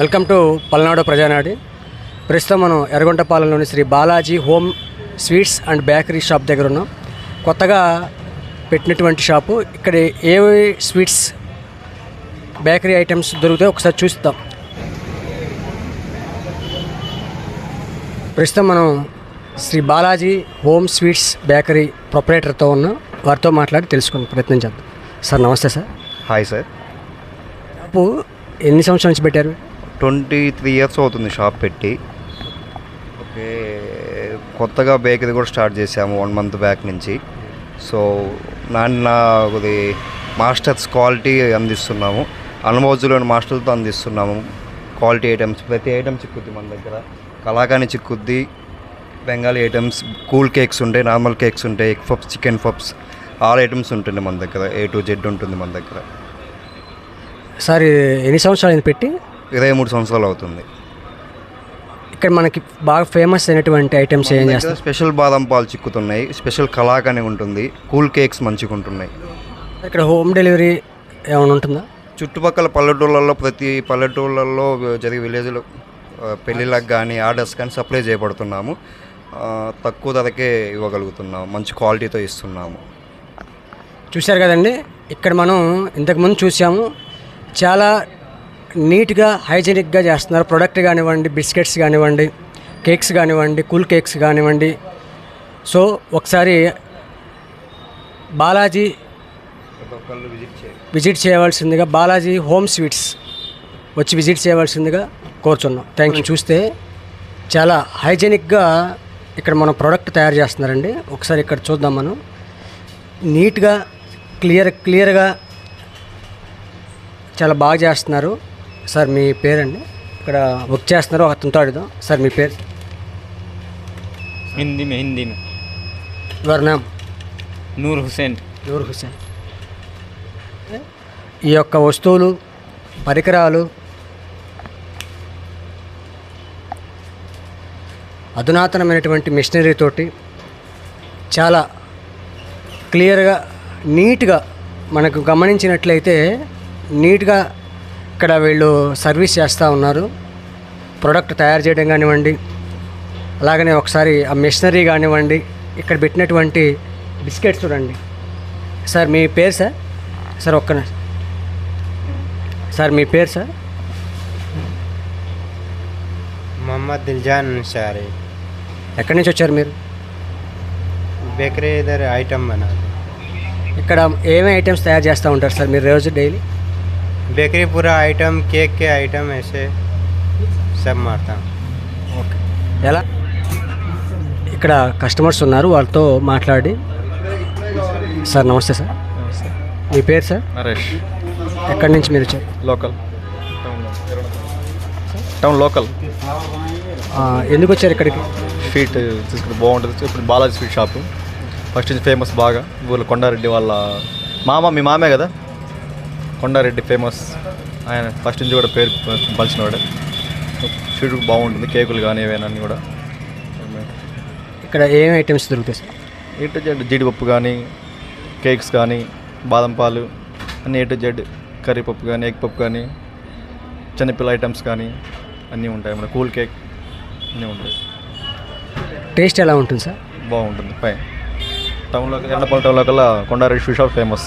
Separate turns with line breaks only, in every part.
Welcome to Palnadu Prajanadi ప్రస్తుతం మనం ఎర్రగొంటపాలెంలోని Sri Balaji home sweets and bakery shop దగ్గర ఉన్నాం. కొత్తగా పెట్టినటువంటి షాపు. ఇక్కడ ఏ స్వీట్స్ బేకరీ ఐటమ్స్ దొరుకుతాయో ఒకసారి చూస్తాం ప్రస్తుతం మనం Sri Balaji home sweets bakery ప్రొపరేటర్తో ఉన్నాం. వారితో మాట్లాడి తెలుసుకునే ప్రయత్నం చేద్దాం. సార్ నమస్తే సార్.
Hi sir.
షాపు ఎన్ని సంవత్సరాల నుంచి పెట్టారు?
ట్వంటీ త్రీ ఇయర్స్ అవుతుంది షాప్ పెట్టి. ఓకే కొత్తగా బేకరీ కూడా స్టార్ట్ చేసాము వన్ మంత్ బ్యాక్ నుంచి. సో నాన్న ఇది మాస్టర్స్ క్వాలిటీ అందిస్తున్నాము. అనుభవజులైన మాస్టర్లతో అందిస్తున్నాము. క్వాలిటీ ఐటమ్స్ ప్రతి ఐటమ్ చిక్కుద్ది మన దగ్గర. కళాకాని చిక్కుద్ది. బెంగాలీ ఐటమ్స్ కూల్ కేక్స్ ఉంటాయి నార్మల్ కేక్స్ ఉంటాయి egg puffs chicken puffs all items ఉంటుంది మన దగ్గర. ఏ టు జెడ్ ఉంటుంది మన దగ్గర.
సార్ ఎన్ని సంవత్సరాలు పెట్టి?
ఇరవై మూడు సంవత్సరాలు అవుతుంది.
ఇక్కడ మనకి బాగా ఫేమస్ అయినటువంటి ఐటమ్స్ ఏం చేస్తారు?
స్పెషల్ బాదం పాలు చిక్కుతున్నాయి. స్పెషల్ కలాకని ఉంటుంది. కూల్ కేక్స్ మంచిగా ఉంటున్నాయి.
ఇక్కడ హోమ్ డెలివరీ ఏమైనా ఉంటుందా?
చుట్టుపక్కల పల్లెటూళ్ళల్లో ప్రతి పల్లెటూళ్ళల్లో జరిగే విలేజ్లో పెళ్ళిళ్ళకి కానీ ఆర్డర్స్ కానీ సప్లై చేయబడుతున్నాము. తక్కువ ధరకే ఇవ్వగలుగుతున్నాము. మంచి క్వాలిటీతో ఇస్తున్నాము.
చూశారు కదండి? ఇక్కడ మనం ఇంతకుముందు చూసాము. చాలా నీట్గా హైజీనిక్గా చేస్తున్నారు. ప్రొడక్ట్ కానివ్వండి బిస్కెట్స్ కానివ్వండి కేక్స్ కానివ్వండి కూల్ కేక్స్ కానివ్వండి. సో ఒకసారి బాలాజీ విజిట్ చేయవలసిందిగా బాలాజీ హోమ్ స్వీట్స్ వచ్చి విజిట్ చేయవలసిందిగా కోరుచున్నాం. Thank you. చూస్తే చాలా హైజీనిక్గా ఇక్కడ మనం ప్రోడక్ట్ తయారు చేస్తున్నారండి. ఒకసారి ఇక్కడ చూద్దాం మనం. నీట్గా క్లియర్ క్లియర్గా చాలా బాగా చేస్తున్నారు. సార్ మీ పేరండి ఇక్కడ వర్క్ చేస్తున్నారు ఒక అతనితో అడుగుదాం సార్ మీ పేరు
हिंदी में हिंदी में
యువర్ నేమ్
नूर हुसैन
నూర్ హుసేన్ ఈ యొక్క వస్తువులు పరికరాలు అధునాతనమైనటువంటి మిషనరీ తోటి చాలా క్లియర్గా నీట్గా మనకు గమనించినట్లయితే నీట్గా ఇక్కడ వీళ్ళు సర్వీస్ చేస్తూ ఉన్నారు. ప్రోడక్ట్ తయారు చేయడం కానివ్వండి అలాగనే ఒకసారి ఆ మిషనరీ కానివ్వండి ఇక్కడ పెట్టినటువంటి బిస్కెట్స్ చూడండి. సార్ మీ పేరు సార్? సార్ ఒక్క సార్ మీ పేరు సార్?
మొహమ్మద్ దిల్జాన్ సారీ.
ఎక్కడి నుంచి వచ్చారు మీరు?
బేకరీ ఐటమ్ అన్నారు.
ఇక్కడ ఏమేమి ఐటమ్స్ తయారు చేస్తూ ఉంటారు సార్ మీరు రోజు డైలీ?
बेकरी पूरा आइटम केक के आइटम ऐसे सब मारता हूँ
ఓకే ఎలా ఇక్కడ కస్టమర్స్ ఉన్నారు వాళ్ళతో మాట్లాడి సార్ నమస్తే సార్ మీ పేరు సార్
నరేష్
ఎక్కడి నుంచి మీరు వచ్చారు
లోకల్ టౌన్ లోకల్
ఆ, ఎందుకు వచ్చారు ఇక్కడికి
స్వీట్ తీసుకుంటే బాగుంటుంది ఇప్పుడు బాలాజీ స్వీట్ షాపు ఫస్ట్ నుంచి ఫేమస్ బాగా ఊళ్ళో కొండారెడ్డి వాళ్ళ మామ మీ మామే కదా కొండారెడ్డి ఫేమస్. ఆయన ఫస్ట్ నుంచి కూడా పేరు పలిచినవాడు స్వీట్ బాగుంటుంది కేకులు కానీ ఏవైనా అన్నీ కూడా.
ఇక్కడ ఏమేమి ఐటమ్స్ దొరుకుతాయి సార్?
ఏ టు జెడ్ జీడిపప్పు కానీ కేక్స్ కానీ బాదం పాలు అన్నీ ఏ టు జెడ్ కర్రీపప్పు కానీ ఎగ్ పప్పు కానీ చిన్నపిల్ల ఐటమ్స్ కానీ అన్నీ ఉంటాయి. మన కూల్ కేక్ అన్నీ ఉంటాయి.
టేస్ట్ ఎలా ఉంటుంది సార్?
బాగుంటుంది పై టౌన్లో ఎర్రపల్లి టౌన్లో కల్లా కొండారెడ్డి స్వీట్ షాప్ ఫేమస్.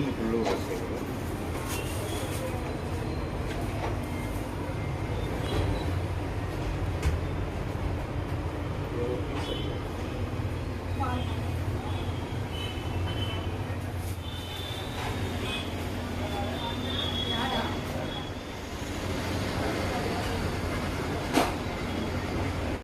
너무 별로였어요.